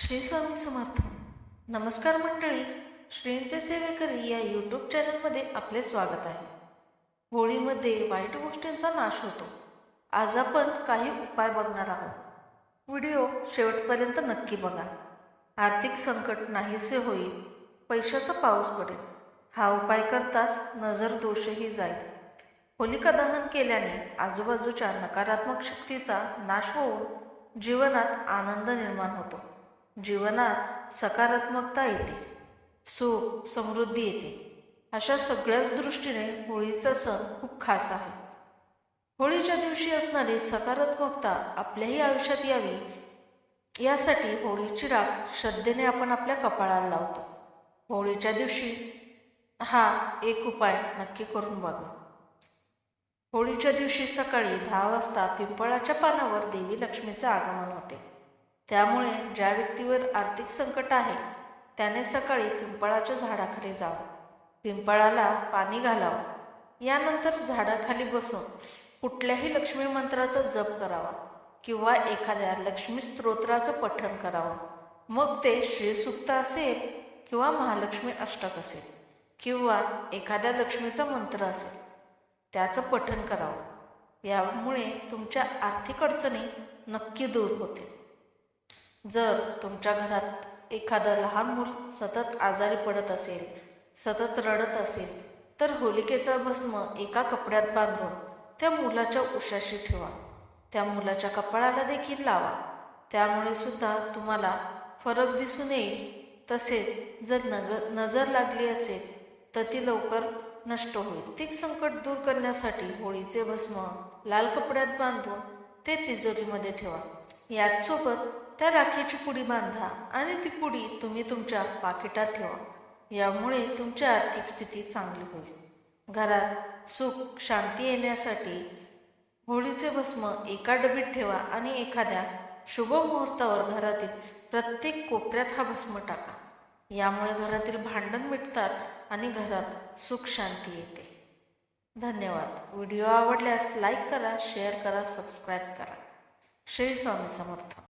श्री स्वामी समर्थ. नमस्कार मंडळी श्रींचे सेवेकरी या यूट्यूब चॅनलमध्ये आपले स्वागत आहे. होळीमध्ये वाईट गोष्टींचा नाश होतो. आज आपण काही उपाय बघणार आहोत. व्हिडिओ शेवटपर्यंत नक्की बघा. आर्थिक संकट नाहीसे होईल पैशाचा पाऊस पडेल. हा उपाय करताच नजर दोषही जाईल. होलिका दहन केल्याने आजूबाजूच्या नकारात्मक शक्तीचा नाश होऊन जीवनात आनंद निर्माण होतो. जीवनात सकारात्मकता येते. सुख समृद्धी येते. अशा सगळ्याच दृष्टीने होळीचा सण खूप खास आहे. होळीच्या दिवशी असणारी सकारात्मकता आपल्याही आयुष्यात यावी. यासाठी होळीची राख श्रद्धेने आपण आपल्या कपाळाला लावतो. होळीच्या दिवशी हा एक उपाय नक्की करून बघा. होळीच्या दिवशी सकाळी दहा वाजता पिंपळाच्या पानावर देवी लक्ष्मीचं आगमन होते. त्यामुळे ज्या व्यक्तीवर आर्थिक संकट आहे त्याने सकाळी पिंपळाच्या झाडाखाली जावं. पिंपळाला पाणी घालावं. यानंतर झाडाखाली बसून कुठल्याही लक्ष्मी मंत्राचा जप करावा किंवा एखाद्या लक्ष्मी स्तोत्राचं पठण करावं. मग ते श्रीसुक्त असेल किंवा महालक्ष्मी अष्टक असेल किंवा एखाद्या लक्ष्मीचा मंत्र असेल त्याचं पठण करावं. यामुळे तुमच्या आर्थिक अडचणी नक्की दूर होतील. जर तुमच्या घरात एखादं लहान मूल सतत आजारी पडत असेल सतत रडत असेल तर होलिकेचा भस्म एका कपड्यात बांधून त्या मुलाच्या उशाशी ठेवा. त्या मुलाच्या कपाळाला देखील लावा. त्यामुळे सुद्धा तुम्हाला फरक दिसून येईल. तसेच जर नग नजर लागली असेल तर ती लवकर नष्ट होईल. तीक संकट दूर करण्यासाठी होळीचे भस्म लाल कपड्यात बांधून ते तिजोरीमध्ये ठेवा. याचसोबत त्या राखीची पुडी बांधा आणि ती पुडी तुम्ही तुमच्या पाकिटात ठेवा. यामुळे तुमची आर्थिक स्थिती चांगली होईल. घरात सुख शांती येण्यासाठी होळीचे भस्म एका डबीत ठेवा आणि एखाद्या शुभ मुहूर्तावर घरातील प्रत्येक कोपऱ्यात हा भस्म टाका. यामुळे घरातील भांडण मिटतात आणि घरात सुख शांती येते. धन्यवाद. व्हिडिओ आवडल्यास लाईक करा शेअर करा सबस्क्राईब करा. श्री स्वामी समर्थ.